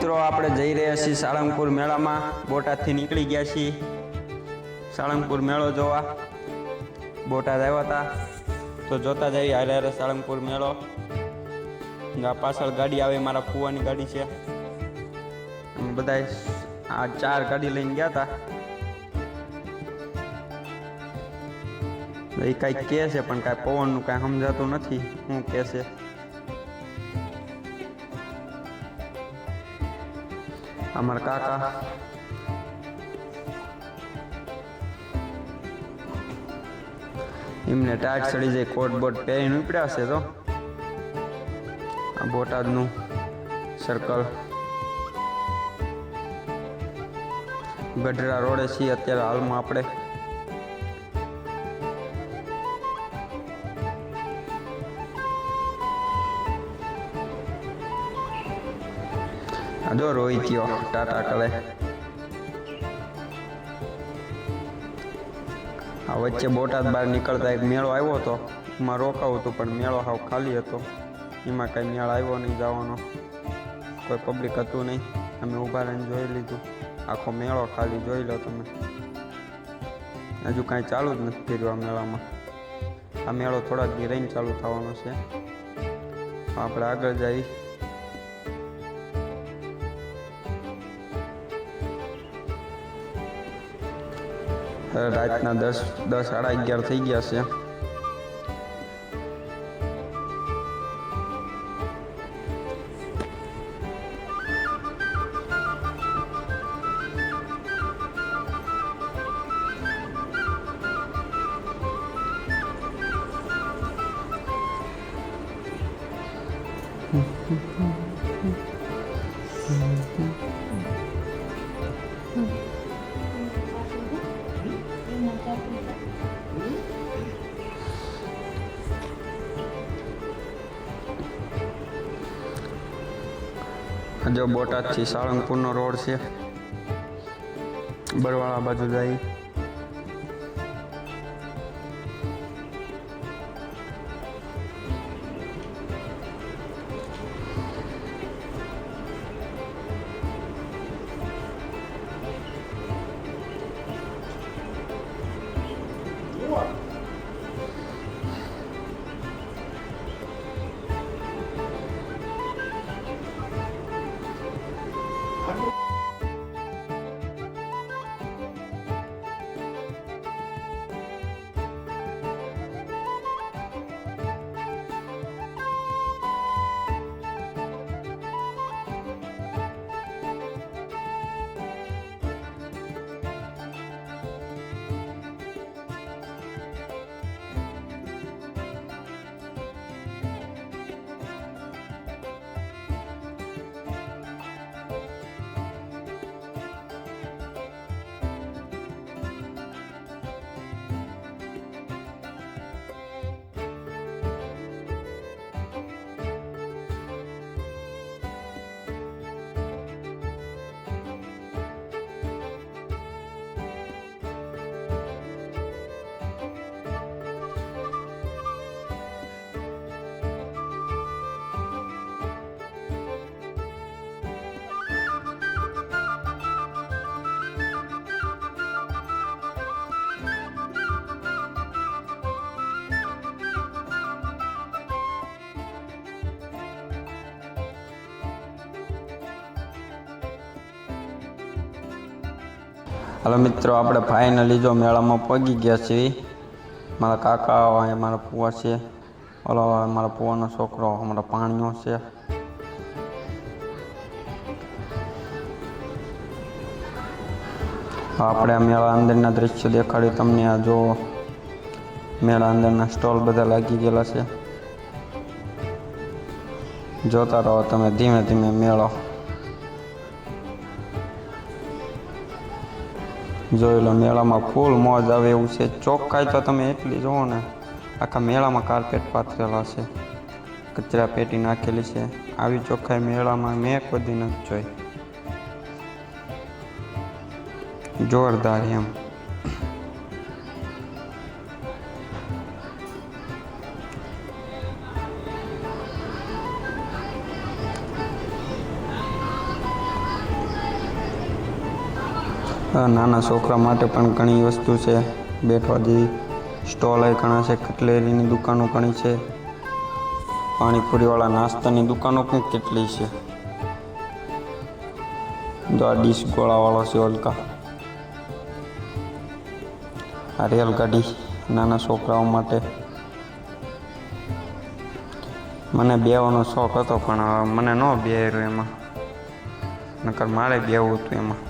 મિત્રો, આપણે જઈ રહ્યા છીએ સાળંગપુર મેળામાં. બોટાદથી નીકળી ગયા છીએ. સાળંગપુર મેળો જોવા. બોટાદ આવ્યા હતા. તો જોતા જઈએ હારે હારે સાળંગપુર મેળો. આ પાછળ ગાડી આવે, મારા ફુવાની ગાડી છે. બધા આ ચાર ગાડી લઈને ગયા હતા. એ કાંઈક કહે છે, પણ કાંઈ પવનનું કાંઈ સમજાતું નથી. શું કહે છે? અમારા કાકા એમને ટાટ ચડી જાય કોટ બોટ પહેરીને ઉપડ્યા છે તો. આ બોટાદનું સર્કલ ગઢડા રોડે છીએ અત્યારે હાલમાં આપણે. જો રોહિત્યો ટાટા કરે આ વચ્ચે બોટાદ બહાર નીકળતા એક મેળો આવ્યો હતો. એમાં રોકાવું હતું, પણ મેળો હાવ ખાલી હતો. એમાં કાંઈ મેળ આવ્યો નહીં જવાનો. કોઈ પબ્લિક હતું નહીં. અમે ઊભા રહીને જોઈ લીધું. આખો મેળો ખાલી જોઈ લો તમે. હજુ કાંઈ ચાલુ જ નથી કર્યું આ મેળામાં. આ મેળો થોડાક દી રહીને ચાલુ થવાનો છે. આપણે આગળ જઈ રાતના દસ દસ સાડા અગિયાર થઈ ગયા છે. જો બોટાદથી સાળંગપુરનો રોડ છે બરવાળા બાજુ જાય. હાલો મિત્રો, આપણે ફાઇનલી જો મેળામાં પગી ગયા છીએ. મારા કાકા હોય, મારા પુવા છે. ઓલો મારા પુવાનો છોકરો, અમારા પાણીઓ છે. આપણે મેળા અંદરના દ્રશ્યો દેખાડ્યું તમને. આ જો મેળા અંદરના સ્ટોલ બધા લાગી ગયેલા છે. જોતા રહો તમે ધીમે ધીમે મેળો. જોઈ લો, મેળામાં ફૂલ મોજ આવે એવું છે. ચોખ્ખાઈ તો તમે એટલી જુઓ ને આખા મેળામાં કાર્પેટ પાથરેલા છે. કચરા પેટી નાખેલી છે. આવી ચોખ્ખાઈ મેળામાં મેં કોઈ નથી જોઈ. જોરદાર એમ. નાના છોકરા માટે પણ ઘણી વસ્તુ છે. બેઠવા જેવી સ્ટોલ ઘણા છે, કટલેરીની દુકાનો ઘણી છે. પાણીપુરીવાળા નાસ્તાની દુકાનો પણ કેટલી છે. જો આ ડીશ ગોળાવાળો છે ઓલકા. આ રેલગાડી નાના છોકરાઓ માટે. મને બેવાનો શોખ હતો, પણ મને ન બેર્યો એમાં. નકર મારે બેવું હતું એમાં.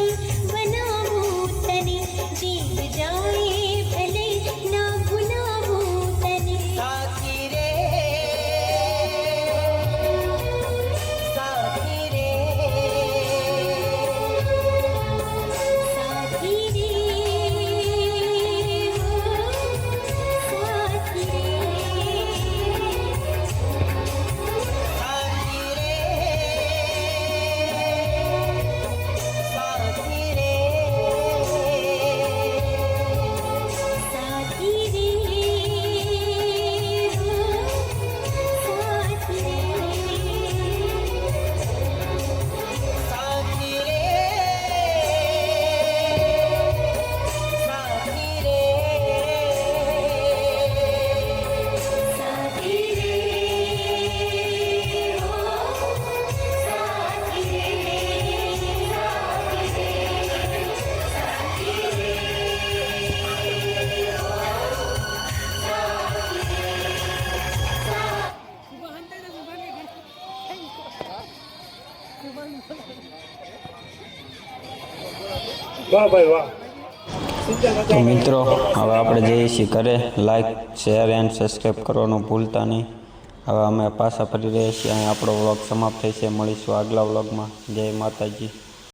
Okay. તો મિત્રો, હવે આપણે જઈએ છીએ ઘરે. લાઈક શેર એન્ડ સબસ્ક્રાઈબ કરવાનું ભૂલતા નહીં. હવે અમે પાછા ફરી રહ્યા છીએ. અહીં આપણો વ્લોગ સમાપ્ત થઈ છે. મળીશું આગલા વ્લોગમાં જય માતાજી.